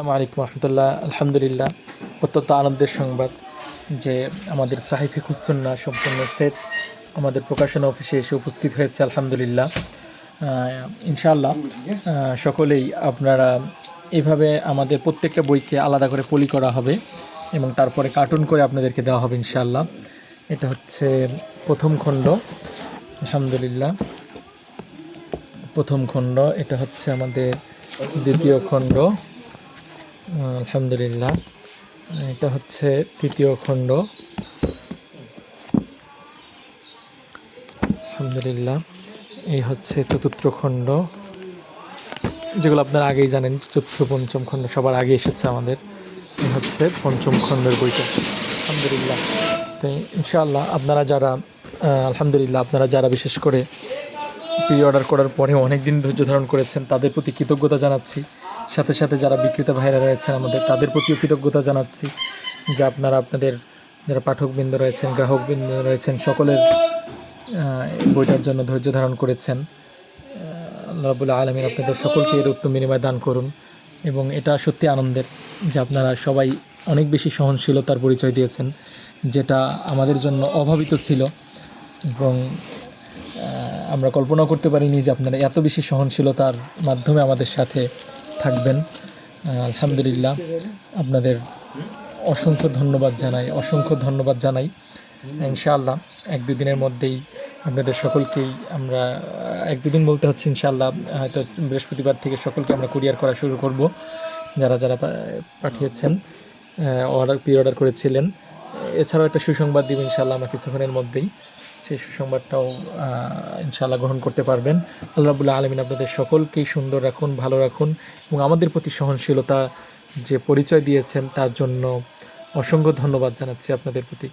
আসসালামু আলাইকুম রহমতুল্লাহ, আলহামদুলিল্লাহ। অত্যন্ত আনন্দের সংবাদ যে আমাদের সাহিফি খুসুন্না সম্পূর্ণ সেট আমাদের প্রকাশনা অফিসে এসে উপস্থিত হয়েছে, আলহামদুলিল্লাহ। ইনশাআল্লাহ সকলেই আপনারা এভাবে আমাদের প্রত্যেকটা বইকে আলাদা করে পলি করা হবে এবং তারপরে কার্টুন করে আপনাদেরকে দেওয়া হবে, ইনশাআল্লাহ। এটা হচ্ছে প্রথম খণ্ড, আলহামদুলিল্লাহ। প্রথম খণ্ড, এটা হচ্ছে আমাদের দ্বিতীয় খণ্ড। আলহামদুলিল্লাহ। এটা হচ্ছে তৃতীয় খণ্ড। আলহামদুলিল্লাহ। এই হচ্ছে চতুর্থ খণ্ড। যেগুলো আপনারা আগেই জানেন, চতুর্থ, পঞ্চম খণ্ড সবার আগে এসেছে আমাদের। এই হচ্ছে পঞ্চম খণ্ডের বইটা আলহামদুলিল্লাহ। তো ইনশাআল্লাহ আপনারা যারা আলহামদুলিল্লাহ আপনারা যারা বিশেষ করে প্রি অর্ডার করার পরে অনেক দিন ধৈর্য ধারণ করেছেন, তাদের প্রতি কৃতজ্ঞতা জানাচ্ছি। সাথে সাথে যারা বিক্রেতা ভাইরা রয়েছেন আমাদের, তাদের প্রতিও কৃতজ্ঞতা জানাচ্ছি যে আপনারা আপনাদের যারা পাঠকবৃন্দ রয়েছেন, গ্রাহকবৃন্দ রয়েছেন, সকলের বইটার জন্য ধৈর্য ধারণ করেছেন। আল্লাহ রাবুল্লাহ আলমিন আপনাদের সকলকে এর উত্তম বিনিময় দান করুন এবং এটা সত্যি আনন্দের যে আপনারা সবাই অনেক বেশি সহনশীলতার পরিচয় দিয়েছেন, যেটা আমাদের জন্য অভাবিত ছিল এবং আমরা কল্পনা করতে পারিনি যে আপনারা এত বেশি সহনশীলতার মাধ্যমে আমাদের সাথে থাকবেন। আলহামদুলিল্লাহ আপনাদের অসংখ্য ধন্যবাদ জানাই, অসংখ্য ধন্যবাদ জানাই। ইনশাআল্লাহ এক দুদিনের মধ্যেই আপনাদের সকলকেই আমরা এক দুদিন বলতে হচ্ছে ইনশাআল্লাহ, হয়তো বৃহস্পতিবার থেকে সকলকে আমরা কুরিয়ার করা শুরু করব। যারা যারা পাঠিয়েছেন অর্ডার প্রি অর্ডার করেছিলেন। এছাড়াও একটা সুসংবাদ দিব ইনশাআল্লাহ আমরা কিছুক্ষণের মধ্যেই। সেই সুসংবাদটাও ইনশাল্লাহ গ্রহণ করতে পারবেন। আল্লাহ রাবুল্লাহ আলমিন আপনাদের সকলকেই সুন্দর রাখুন, ভালো রাখুন এবং আমাদের প্রতি সহনশীলতা যে পরিচয় দিয়েছেন তার জন্য অসংখ্য ধন্যবাদ জানাচ্ছি আপনাদের প্রতি।